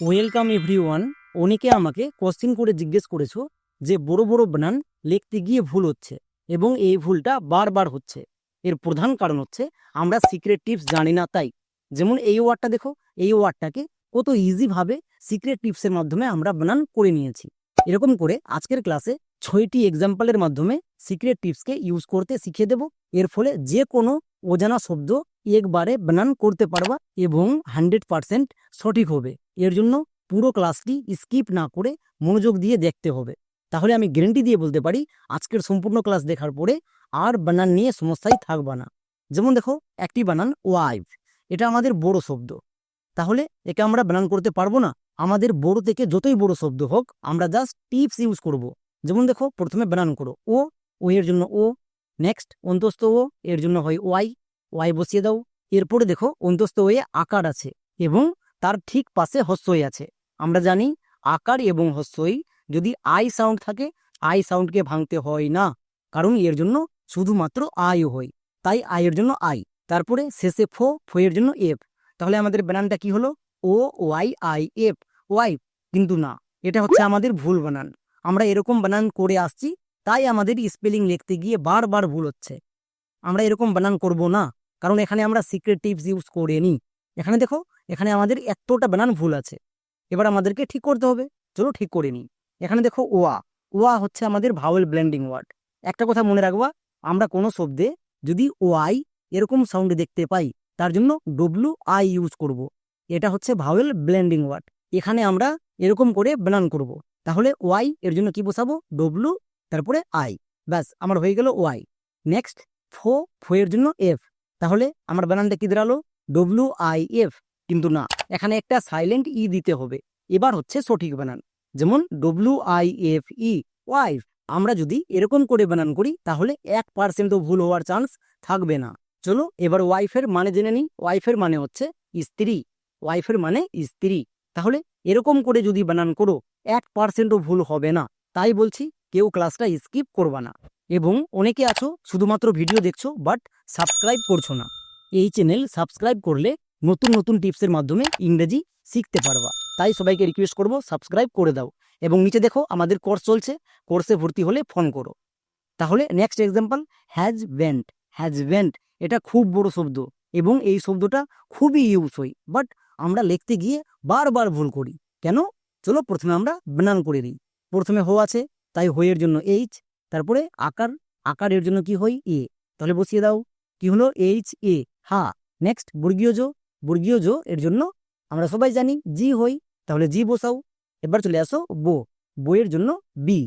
Welcome every one অনেকে আমাকে question করে জিজ্ঞেস করেছ যে বড় বড় বানান লিখতে গিয়ে ভুল হচ্ছে এবং এই ভুলটা বারবার হচ্ছে। এর প্রধান কারণ হচ্ছে আমরা সিক্রেট টিপস জানি না তাই। যেমন এই ওয়ার্ডটা দেখো, এই ওয়ার্ডটাকে কত ইজিভাবে সিক্রেট টিপসের মাধ্যমে আমরা বানান করে নিয়েছি। এরকম করে আজকের ক্লাসে ছয়টি এক্সাম্পলের মাধ্যমে সিক্রেট টিপসকে ইউজ করতে শিখিয়ে দেব। এর ফলে যে কোনো অজানা শব্দ একবারে বানান করতে পারবা এবং হান্ড্রেড পারসেন্ট সঠিক হবে এর জন্য পুরো ক্লাসটি স্কিপ না করে মনোযোগ দিয়ে দেখতে হবে তাহলে আমি গ্যারেন্টি দিয়ে বলতে পারি আজকের সম্পূর্ণ ক্লাস দেখার পরে আর বানান নিয়ে সমস্যাই থাকবে না যেমন দেখো একটি বানান ওয়াইভ এটা আমাদের বড় শব্দ। তাহলে একে আমরা বানান করতে পারব না। আমাদের বড় থেকে যতই বড় শব্দ হোক, আমরা জাস্ট টিপস ইউজ করব। যেমন দেখো, প্রথমে বানান করো ও ও এর জন্য ও নেক্সট অন্তস্থ ও, এর জন্য হয় ওয়াই। ওয়াই বসিয়ে দাও। এরপরে দেখো অন্তস্থ ওয়ে আকার আছে এবং তার ঠিক পাশে হস্যই আছে। আমরা জানি আকার এবং হস্যই যদি আই সাউন্ড থাকে, আই সাউন্ডকে ভাঙতে হয় না, কারণ এর জন্য শুধুমাত্র আয়ও হয়। তাই আয়ের জন্য আই। তারপরে শেষে ফো ফো এর জন্য এফ। তাহলে আমাদের বানানটা কি হলো? O, Y, I, F, Y. কিন্তু না, এটা হচ্ছে আমাদের ভুল বানান। আমরা এরকম বানান করে আসছি, তাই আমাদের স্পেলিং লিখতে গিয়ে বারবার ভুল হচ্ছে। আমরা এরকম বানান করব না। কারণ এখানে আমরা সিক্রেট টিপস ইউজ করে নিই এখানে দেখো, এখানে আমাদের এতটা বানান ভুল আছে। এবার আমাদেরকে ঠিক করতে হবে। চলো ঠিক করে নিই। এখানে দেখো ওয়া। ওয়া হচ্ছে আমাদের ভাওয়েল ব্লেন্ডিং ওয়ার্ড একটা কথা মনে রাখবা, আমরা কোনো শব্দে যদি ওয়াই এরকম সাউন্ড দেখতে পাই, তার জন্য ডব্লু আই ইউজ করব। এটা হচ্ছে ভাওয়েল ব্লেন্ডিং ওয়ার্ড এখানে আমরা এরকম করে বানান করব। তাহলে ওয়াই এর জন্য কি বসাবো? ডব্লু তারপরে আই ব্যাস, আমার হয়ে গেল ওয়াই। নেক্সট ফো ফো এর জন্য এফ তাহলে আমার বানানটা কি দাঁড়াল? ডব্লু আই এফ কিন্তু না। এখানে একটা সাইলেন্ট ই দিতে হবে। এবার হচ্ছে সঠিক বানান। যেমন W I F E wife আমরা যদি এরকম করে বানান করি, তাহলে এক পার্সেন্টও ভুল হওয়ার চান্স থাকবে না। চলো, এবার ওয়াইফের মানে জেনে নিই। ওয়াইফের মানে হচ্ছে স্ত্রী। ওয়াইফের মানে স্ত্রী। তাহলে এরকম করে যদি বানান করো, এক পার্সেন্টও ভুল হবে না। তাই বলছি, কেউ ক্লাসটা স্কিপ করবা না। এবং অনেকে আছো, শুধুমাত্র ভিডিও দেখছ বাট সাবস্ক্রাইব করছ না। এই চ্যানেল সাবস্ক্রাইব করলে নতুন নতুন টিপসের মাধ্যমে ইংরেজি শিখতে পারবা। তাই সবাইকে রিকোয়েস্ট করব সাবস্ক্রাইব করে দাও। এবং নিচে দেখো, আমাদের কোর্স চলছে। কোর্সে ভর্তি হলে ফোন করো। তাহলে next example has band has band এটা খুব বড় শব্দ। এবং এই শব্দটা খুবই ইউজ হয় বাট আমরা লিখতে গিয়ে বারবার ভুল করি। কেন? চলো প্রথমে আমরা বানান করে দিই প্রথমে হো আছে, তাই হইয়ের জন্য এইচ তারপরে আকার, আকারের জন্য কি হয়? এ তাহলে বসিয়ে দাও। কি হলো? এইচ এ হা নেক্সট বর্গীয় জো বর্গীয় জো এর জন্য আমরা সবাই জানি জি হই তাহলে জি বসাও। এবার চলে আসো বো। বইয়ের জন্য বি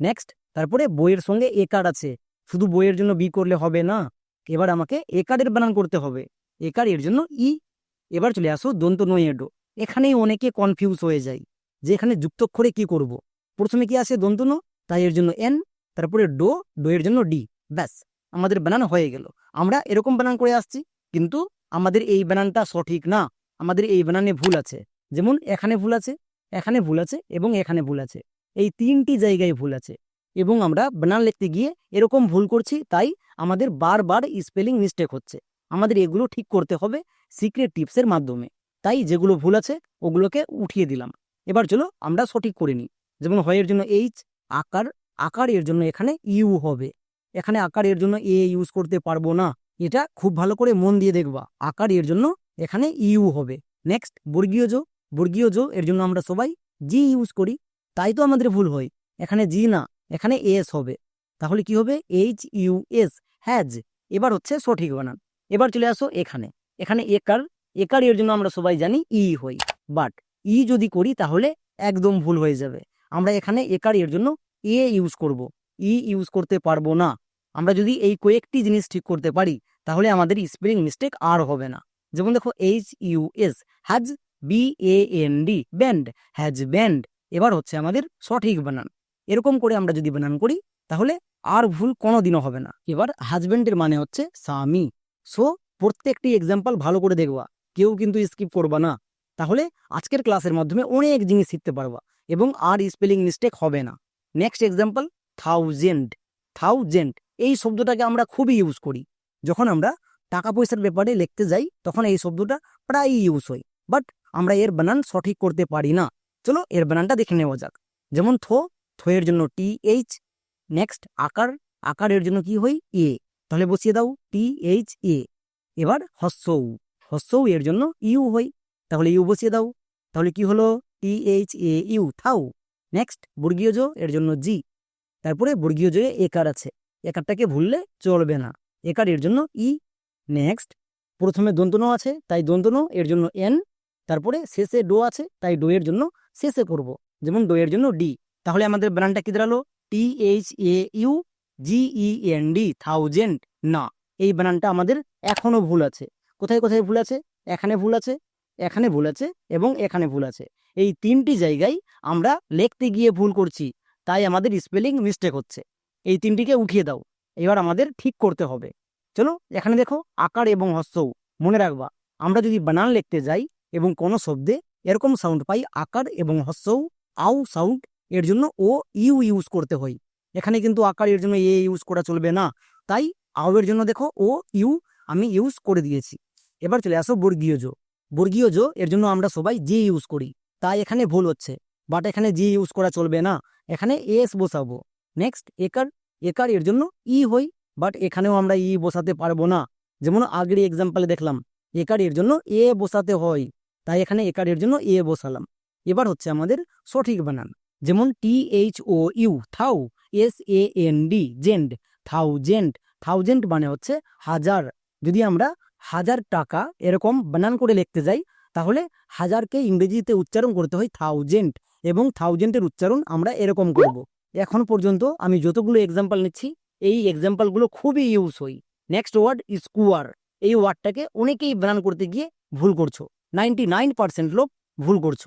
নেক্সট তারপরে বইয়ের সঙ্গে এ একার আছে। শুধু বইয়ের জন্য বি করলে হবে না। এবার আমাকে এ একারের বানান করতে হবে। এ একার এর জন্য ই এবার চলে আসো দন্ত নয়েডো এখানেই অনেকে কনফিউজ হয়ে যায় যে এখানে যুক্তক্ষরে কি করব। প্রথমে কি আসে দন্ত ন? তাই এর জন্য এন তারপরে ডো ডো এর জন্য ডি, ব্যাস, আমাদের বানান হয়ে গেল। আমরা এরকম বানান করে আসছি, কিন্তু আমাদের এই বানানটা সঠিক না। আমাদের এই বানানে ভুল আছে। যেমন এখানে ভুল আছে, এখানে ভুল আছে এবং এখানে ভুল আছে। এই তিনটি জায়গায় ভুল আছে এবং আমরা বানান লিখতে গিয়ে এরকম ভুল করছি, তাই আমাদের বারবার স্পেলিং মিস্টেক হচ্ছে। আমাদের এগুলো ঠিক করতে হবে সিক্রেট টিপসের মাধ্যমে। তাই যেগুলো ভুল আছে, ওগুলোকে উঠিয়ে দিলাম। এবার চলো আমরা সঠিক করে নিই। যেমন হয়ের জন্য এইচ আকার আকার এর জন্য এখানে ইউ হবে। এখানে আকার এর জন্য এ ইউজ করতে পারব না। এটা খুব ভালো করে মন দিয়ে দেখবা। আকার এর জন্য এখানে ইউ হবে। নেক্সট বর্গীয় জো বর্গীয় জো এর জন্য আমরা সবাই জি ইউজ করি। তাই তো আমাদের ভুল হয়। এখানে জি না, এখানে এস হবে। তাহলে কি হবে? এইচ ইউ এস হ্যাজ এবার হচ্ছে সঠিক বানান। এবার চলে আসো এখানে। এখানে একার একার এর জন্য আমরা সবাই জানি ই হই। বাট ই যদি করি তাহলে একদম ভুল হয়ে যাবে। আমরা এখানে একার এর জন্য এ ইউজ করব, ই ইউজ করতে পারব না। আমরা যদি এই কয়েকটি জিনিস ঠিক করতে পারি, তাহলে আমাদের স্পেলিং মিস্টেক আর হবে না। যেমন দেখো H U S has B A N D band has band এবার হচ্ছে আমাদের সঠিক বানান। এরকম করে আমরা যদি বানান করি, তাহলে আর ভুল কোনোদিনও হবে না। এবার হাজব্যান্ডের মানে হচ্ছে স্বামী। সো প্রত্যেকটি এক্সাম্পল ভালো করে দেখবা। কেউ কিন্তু স্কিপ করবা না। তাহলে আজকের ক্লাসের মাধ্যমে অনেক জিনিস শিখতে পারবা এবং আর স্পেলিং মিস্টেক হবে না। নেক্সট এক্সাম্পল থাউজেন্ড থাউজেন্ড এই শব্দটাকে আমরা খুবই ইউজ করি। যখন আমরা টাকা পয়সার ব্যাপারে লিখতে যাই, তখন এই শব্দটা প্রায়ই ইউজ হয়। বাট আমরা এর বানান সঠিক করতে পারি না। চলো এর বানানটা দেখে নেওয়া যাক। যেমন থো, থোয়ের জন্য টি এইচ নেক্সট আকার আকারের জন্য কি হই এ তাহলে বসিয়ে দাও টি এইচ এ এবার হস্যৌ হস্যৌ এর জন্য ইউ হই তাহলে ইউ বসিয়ে দাও। তাহলে কি হলো? T H A U thou next বর্গীয় জো এর জন্য জি তারপরে বর্গীয় জয়ে একার আছে। একারটাকে ভুললে চলবে না। একার এর জন্য ই নেক্সট প্রথমে দন্তনো আছে, তাই দন্তনো এর জন্য এন তারপরে শেষে ডো আছে, তাই ডো এর জন্য শেষে করব। যেমন ডো এর জন্য ডি তাহলে আমাদের ব্র্যান্ডটা কি দাঁড়াল? T H A U G N D thousand না, এই বানানটা আমাদের এখনও ভুল আছে। কোথায় কোথায় ভুল আছে? এখানে ভুল আছে। এখানে ভুল আছে এবং এখানে ভুল আছে। এই তিনটি জায়গায় আমরা লিখতে গিয়ে ভুল করছি, তাই আমাদের স্পেলিং মিস্টেক হচ্ছে। এই তিনটিকে উঠিয়ে দাও, এবার আমাদের ঠিক করতে হবে। চলো, এখানে দেখো, আকার এবং হস্যও মনে রাখবা, আমরা যদি বানান লিখতে যাই এবং কোনো শব্দে এরকম সাউন্ড পাই, আকার এবং হস্যও আউ সাউন্ড এর জন্য ও, ইউ ইউজ করতে হয়। এখানে কিন্তু আকার, এর জন্য এ ইউজ করা চলবে না। তাই আউ এর জন্য দেখো, ও, ইউ, আমি ইউজ করে দিয়েছি। এবার চলে আসো বর্গীয় বর্গীয় জো, এর জন্য আমরা সবাই জি ইউজ করি। তাই এখানে ভুল হচ্ছে। বাট এখানে জি ইউজ করা চলবে না। এখানে এস বসাবো। নেক্সট একার একার এর জন্য ই হই বাট এখানেও আমরা ই বসাতে পারব না। যেমন আগের এক্সাম্পলে দেখলাম, একার এর জন্য এ বসাতে হয় তাই এখানে একার এর জন্য এ বসালাম। এবার হচ্ছে আমাদের সঠিক বানান। যেমন T H O U thou S A N D জেন্ড thousand thousand মানে হচ্ছে হাজার। যদি আমরা হাজার টাকা এরকম বানান করে লিখতে যাই, তাহলে হাজারকে ইংরেজিতে উচ্চারণ করতে হয় থাউজেন্ড এবং থাউজেন্ডের উচ্চারণ আমরা এরকম করব। এখন পর্যন্ত আমি যতগুলো এক্সাম্পল নিচ্ছি, এই এক্সাম্পলগুলো খুবই ইউজ হই নেক্সট ওয়ার্ড স্কুয়ার এই ওয়ার্ডটাকে অনেকেই বানান করতে গিয়ে ভুল করছ। নাইনটি নাইন পার্সেন্ট লোক ভুল করছ।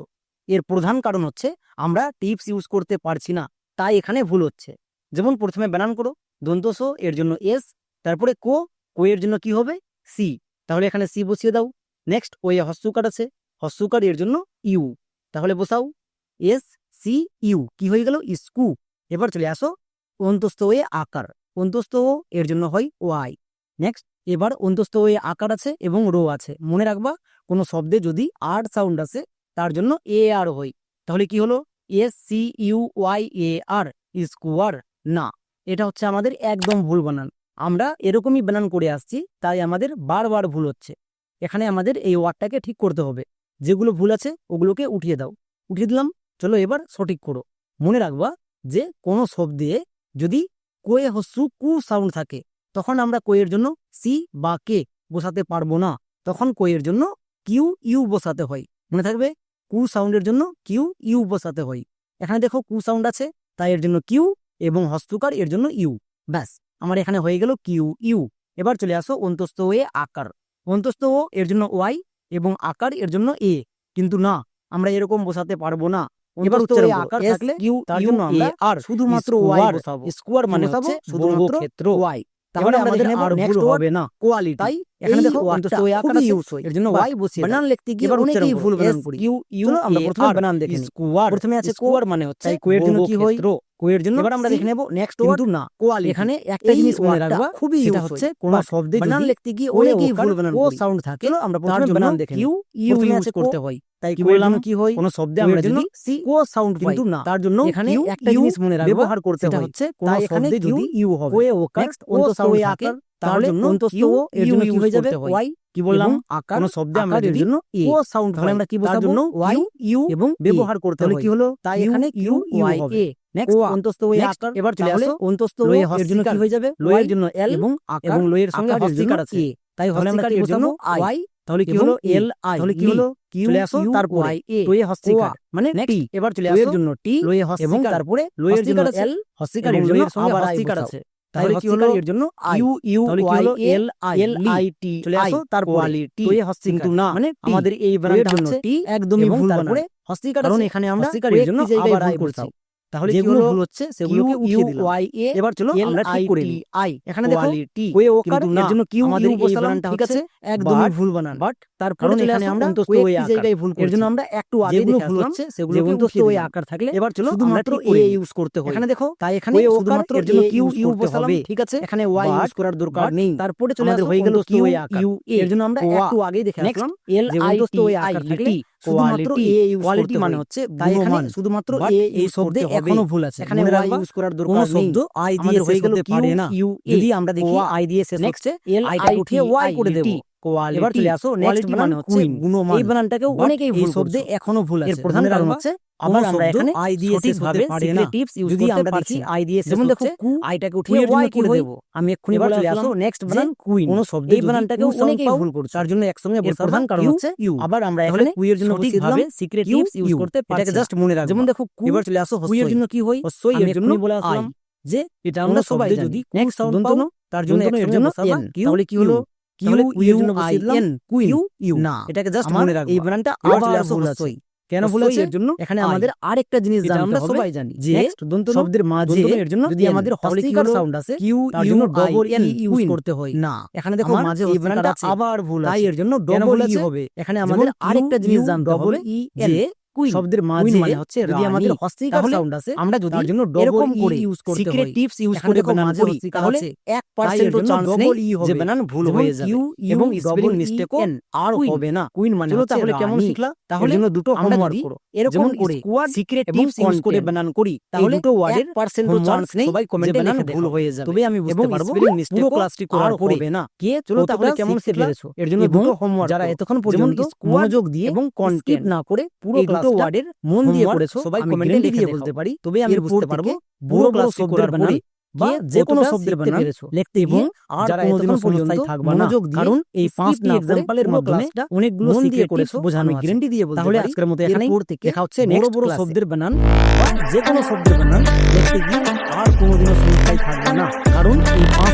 এর প্রধান কারণ হচ্ছে আমরা টিপস ইউজ করতে পারছি না, তাই এখানে ভুল হচ্ছে। যেমন প্রথমে বানান করো দন্তস এর জন্য এস তারপরে কো কো এর জন্য কি হবে? সি তাহলে এখানে সি বসিয়ে দাও। নেক্সট ওয়ে হস্যকার আছে। হস্যকার এর জন্য ইউ তাহলে বসাও। এস সি ইউ কি হয়ে গেল? স্কু। এবার চলে আসো অন্তস্থ ওয়ে আকার। অন্তস্থ ও এর জন্য হয় ওয়াই নেক্সট এবার অন্তস্থ ওয়ে আকার আছে এবং রো আছে। মনে রাখবা, কোনো শব্দে যদি আর সাউন্ড আছে তার জন্য এ আর হয়। তাহলে কি হলো? S C U Y A R square, না। এটা হচ্ছে আমাদের একদম ভুল বানান। আমরা এরকমই বানান করে আসছি, তাই আমাদের বারবার ভুল হচ্ছে। এখানে আমাদের এই ওয়ার্ডটাকে ঠিক করতে হবে। যেগুলো ভুল আছে, ওগুলোকে উঠিয়ে দাও। উঠিয়ে দিলাম, চলো এবার সঠিক করো। মনে রাখবা যে কোনো শব্দে যদি কোয়ে হস্যু কু সাউন্ড থাকে, তখন আমরা কোয়ের জন্য সি বা কে বসাতে পারব না। তখন কোয়ের জন্য কিউ, ইউ বসাতে হয়। মনে থাকবে, কু সাউন্ডের জন্য কিউ, ইউ বসাতে হয়। এখানে দেখো কু সাউন্ড আছে, তাই এর জন্য কিউ এবং হস্তকার এর জন্য ইউ। ব্যাস। আমার এখানে হয়ে গেল কিউ ইউ। এবার চলে আসো অন্তস্থ ওয়ে আকার। অন্তস্থ ও এর জন্য ওয়াই এবং আকার এর জন্য এ। কিন্তু না আমরা এরকম বসাতে পারব না। এবার উচ্চারণ আকার থাকলে Q, তার জন্য আমরা A, শুধুমাত্র ওয়াই বসাবো। স্কোয়ার মানে হচ্ছে শুধুমাত্র ক্ষেত্র ওয়াই তাহলে আমাদের আর ভুল হবে না। কোয়ালিটি এখানে দেখো ওয়ার্ডটা অন্তস্থ ওয়ে আকার খুবই আছে use হয়। এর জন্য ওয়াই বসিয়ে বানান লিখতে গিয়ে এবার অনেকেই ভুল বানান করি Q, U, আমরা প্রথমে বানান দেখে স্কোয়ার প্রথমে আছে স্কোয়ার মানে হচ্ছে কোয়ের জন্য কি হয়? বর্গক্ষেত্র কোয়ের জন্য এবার আমরা দেখে নেব নেক্সট কিন্তু না কোয়ালিটি এখানে একটা জিনিস মনে রাখবা খুবই সেটা হচ্ছে হয়। শব্দে বানান লিখতে গিয়ে অনেকেই ভুল বানান ও সাউন্ড থাকে আমরা তার প্রথমে জন্য বানান দেখে কিউ ইউ ইউজ করতে হয়। তাই কি বললাম? কি হয়? কোনো শব্দে আমরা যদি সি কো সাউন্ড কিন্তু না। তার জন্য এখানে একটা জিনিস মনে রাখবা ব্যবহার করতে হয়। হচ্ছে কোনো শব্দে যদি ইউ হবে। নেক্সট সাউন্ড থাকে তাহলে অন্তস্থ এর জন্য কি হয়ে যাবে ওয়াই কি বললাম? আকার কোনো শব্দে আমরা আকারের জন্য ও সাউন্ড তাহলে আমরা কি তার জন্য ওয়াই ইউ এবং ব্যবহার করতে তাহলে কি হলো? তাই এখানে ইউ ওয়াই এ নেক্সট অন্তস্থ ওয়ে আকার এবার চলে আসো। অন্তস্থ ও এর জন্য কি হয়ে যাবে লোয়ের জন্য এল এবং আকার। এবং লোয়ের সঙ্গে হস্তিকার আছে? তাই হস্তিকার এর জন্য আই ওয়াই তাহলে কি হলো? এল আই তাহলে কি হলো? কিউ চলে আসো তারপরে। ওয়াই এ হস্তিকার মানে টি এবার চলে লোয়ের আসো। জন্য টি লোয়ে এবং তারপরে লোয়ের জন্য এল হস্তিকার এর জন্য আবার হস্তিকার আছে তাহলে কি হলো? এর জন্য I U U Y L I L I T চলে আসো তারপরে কোয়ালিটি লোয়ে হস্তিকার কিন্তু না মানে আমাদের এই লোয়ের হচ্ছে একদমই ভুল তারপরে হস্তিকার কারণ এখানে আমরা হস্তিকার এর জন্য জায়গায় আবার আই করছি। তাহলে যেগুলো ভুল হচ্ছে সেগুলোকে উঠিয়ে দিলাম। এবার চলো আমরা ঠিক করে নিই। আই এখানে দেখো ওয়ে ওকার এর জন্য কিউ আমাদের ইউ এই বানানটা ঠিক আছে? একদমই ভুল বানান। বাট তার কারণ এখানে আমরা অন্তস্থ ওয়ে জায়গায় ভুল এর জন্য আমরা একটু আগে দেখে ভুল হচ্ছে যে সেগুলোকে অন্তস্থ ওয়ে আকার থাকলে এবার চলো শুধুমাত্র এ ইউজ করতে হয়। এখানে দেখো তাই এখানে শুধুমাত্র এর জন্য কিউ ইউ বসালাম ঠিক আছে? এখানে ওয়াই ইউজ করার দরকার নেই। তারপরে চলে আমাদের হয়ে গেল কিউ ইউ এর জন্য আমরা একটু আগেই দেখে আসলাম এল আই অন্তস্থ ওয়ে আকার থাকলে শুধুমাত্র কোয়ালিটি এ ইউজ কোয়ালিটি মানে হচ্ছে তাই এখানে গুণমান শুধুমাত্র এ এই শব্দে এখনও ভুল আছে। এখানে মনে ওয়াই ইউজ করার দরকার নেই। শব্দ আই দিয়ে হয়ে গেল পারে না। যদি আমরা দেখি আই দিয়ে শেষ হচ্ছে এল আই উঠিয়ে ওয়াই করে দেব। কোয়ালিটি এবার চলে আসো নেক্সট বানান হচ্ছে গুণমান। এই বানানটাকেও অনেকেই ভুল শব্দে শব্দে এখনও ভুল আছে। এর প্রধান কারণ হচ্ছে আবার আমরা এখানে আই দিয়ে শেষ সঠিকভাবে হতে পারে না। সিক্রেট টিপস ইউজ করতে পারছি আই দিয়ে শেষ যেমন দেখো আইটাকে উঠিয়ে ওয়াই করে দেব। আমি এক্ষুনি এবার বলে চলে আসলাম আসো নেক্সট যে বানান কুইন কোনো শব্দে এই যদি অনেকেই ভুল করছে। তার জন্য একসঙ্গে এর প্রধান কারণ হচ্ছে ইউ আবার আমরা তাহলে এখানে কুইয়ের জন্য বসিয়ে সঠিকভাবে সিক্রেট টিপস ইউজ ইউ। করতে এটাকে জাস্ট মনে যেমন দেখো কু এবার চলে আসো। জন্য কি হয়? হস্যই আমি এর জন্য বলে আসলাম যে এটা আমরা সবাই যদি তার জন্য একসঙ্গে তাহলে কি হলো এটাকে জাস্ট মনে রাখবা। এই আবার ভুল আছে। কেন ভুল আছে? এর জন্য এখানে আমাদের আরেকটা জিনিস জানতে আমরা সবাই জানি। যে দন্ত শব্দের মাঝে এর জন্য যদি আমাদের হস্তিকার সাউন্ড আছে কিউ তার জন্য ডবল ই ইউজ করতে হয়। না। এখানে দেখো মাঝে হস্তিকার আবার ভুল তাই এর জন্য ডবল ই হবে। এখানে আমাদের আরেকটা জিনিস জানতে হবে। যে। কুইন শব্দের মাঝে মানে হচ্ছে যদি আমাদের। হস্তিকার সাউন্ড আছে আমরা যদি তার জন্য এরকম করে ইউজ করতে সিক্রেট টিপস ইউজ করে দেখো বানান মাঝে করি তাহলে আছে। এক তাই এর পার্সেন্ট জন্য চান্স নেই যে বানান ভুল হয়ে যাবে। এবং মিস্টেকও। আর হবে না। কুইন মানে হচ্ছে তাহলে কেমন শিখলা? তাহলে জন্য দুটো হোমওয়ার্ক করো। এরকম করে স্কোয়াড সিক্রেট টিপস ইউজ করে বানান করি তাহলে দুটো ওয়ার্ডের চান্স নেই সবাই কমেন্টে বানান ভুল হয়ে যাবে। তবে আমি বুঝতে পারব পুরো ক্লাসটি করার হবে না। কে চলো তাহলে কেমন এর জন্য দুটো হোমওয়ার্ক যারা এতক্ষণ পর্যন্ত মনোযোগ দিয়ে এবং skip না করে পুরো এই ক্লাসটা ওয়ার্ডের মন দিয়ে পড়েছো সবাই কমেন্টে লিখে বলতে পারি তবে আমি বুঝতে পারব পুরো পুরো ক্লাসটি শব্দের করার পরে বা যে কোনো শব্দের বানান লিখতে এবং আর কোনোদিনও পর্যন্ত থাকবা না। কারণ এই ফার্স্ট এক্সাম্পলের মাধ্যমে অনেকগুলো দিয়ে করেছ, বোঝানো গ্যারান্টি দিয়ে বলতে তাহলে আজকের মতো এরপর দেখা হচ্ছে বড় বড় শব্দের বানান বা যে কোনো শব্দের বানান লিখতে গিয়ে আর কোনোদিনও সমস্যায় থাকবে না। কারণ এই পাঁচ